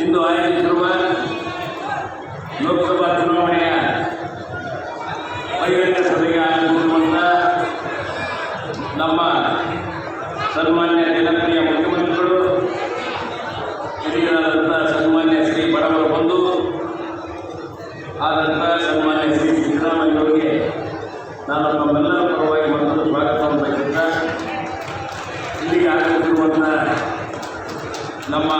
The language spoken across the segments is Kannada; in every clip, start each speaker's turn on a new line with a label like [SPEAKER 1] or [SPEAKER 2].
[SPEAKER 1] ಇಂದು ಆಯೋಜಿಸಿರುವ ಲೋಕಸಭಾ ಚುನಾವಣೆಯ ಬಹಿರಂಗ ಸಭೆಗೆ ಆಗಮಿಸಿರುವಂಥ ನಮ್ಮ ಸನ್ಮಾನ್ಯ ಜನಪ್ರಿಯ ಮುಖ್ಯಮಂತ್ರಿಗಳು ಹಿರಿಯರಾದಂಥ ಸನ್ಮಾನ್ಯ ಶ್ರೀ ಬಡವರು ಬಂದು ಆದಂಥ ಸನ್ಮಾನ್ಯ ಶ್ರೀ ಸಿದ್ದರಾಮಯ್ಯವರಿಗೆ ನಾನು ನಮ್ಮೆಲ್ಲರ ಪರವಾಗಿ ಬಂದು ಸ್ವಾಗತವನ್ನು ಬಯಸುತ್ತಾ ಇಲ್ಲಿಗೆ ಆಗಮಿಸಿರುವಂಥ ನಮ್ಮ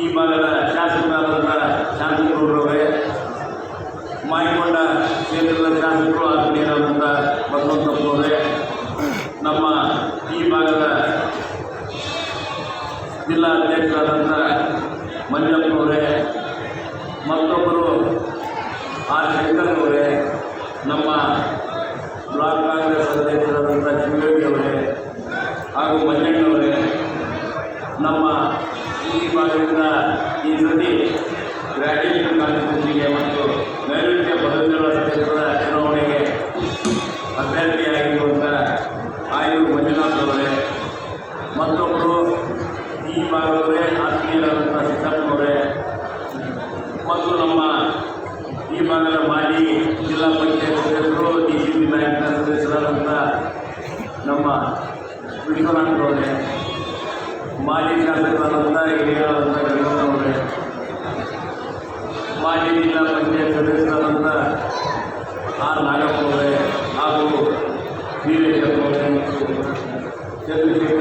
[SPEAKER 1] ಈ ಭಾಗದ ಶಾಸಕರಾದಂಥ ಶಾಂತಗೌಡರವರೇ, ಮಾಯಕೊಂಡ ಕ್ಷೇತ್ರದ ಶಾಸಕರು ಆತ್ಮೀಯರಾದಂಥ ಬಸವಂತಪ್ಪನವರೇ ನಮ್ಮ ಈ ಭಾಗದ ಜಿಲ್ಲಾ ಅಧ್ಯಕ್ಷರಾದಂಥ ಮಂಜಪ್ಪನವರೇ ಮತ್ತೊಬ್ಬರು ಆರ್ ಶಂಕರ್ ಅವರೇ, ನಮ್ಮ ಈ ಭಾಗದಿಂದ ಈ ಸತಿ ಗ್ರಾಜ್ಯುಯೇಷನ್ ಕಾಲೇಜಿನೊಂದಿಗೆ ಮತ್ತು ನೈಋತ್ಯ ಪದವಿಗಳ ಕ್ಷೇತ್ರದ ಚುನಾವಣೆಗೆ ಅಭ್ಯರ್ಥಿಯಾಗಿರುವಂಥ ಆಯುರ್ ಮಂಜುನಾಥ್ ಅವರೇ ಮತ್ತೊಬ್ಬರು ಈ ಭಾಗದವರೇ ಆತ್ಮೀಯರಾದಂಥ ಸಿದ್ದಪ್ಪನವರೇ ಮತ್ತು ನಮ್ಮ ಈ ಭಾಗದ ಮಾಜಿ ಜಿಲ್ಲಾ ಪಂಚಾಯತ್ ಸದಸ್ಯರು ಡಿ ಸಿ ಬಿ ಬ್ಯಾಂಕ್ನ ಸದಸ್ಯರಾದಂಥ ನಮ್ಮ ವಿಶ್ವನಾಥ್ ಅವರೇ ಮಾಜಿ ಶಾಸಕರಾದಂಥ ಹಿರಿಯರಾದಂಥ ಗಂಗನವರೇ ಮಾಜಿ ಜಿಲ್ಲಾ ಪಂಚಾಯತ್ ಸದಸ್ಯರಾದಂಥ ಆರ್ ನಾಗಪ್ಪ ಅವರೇ ಹಾಗೂ ವೀರೇಶಪ್ಪ ಅವರೇ ಮತ್ತು ಚಂದ್ರಶೇಖರ್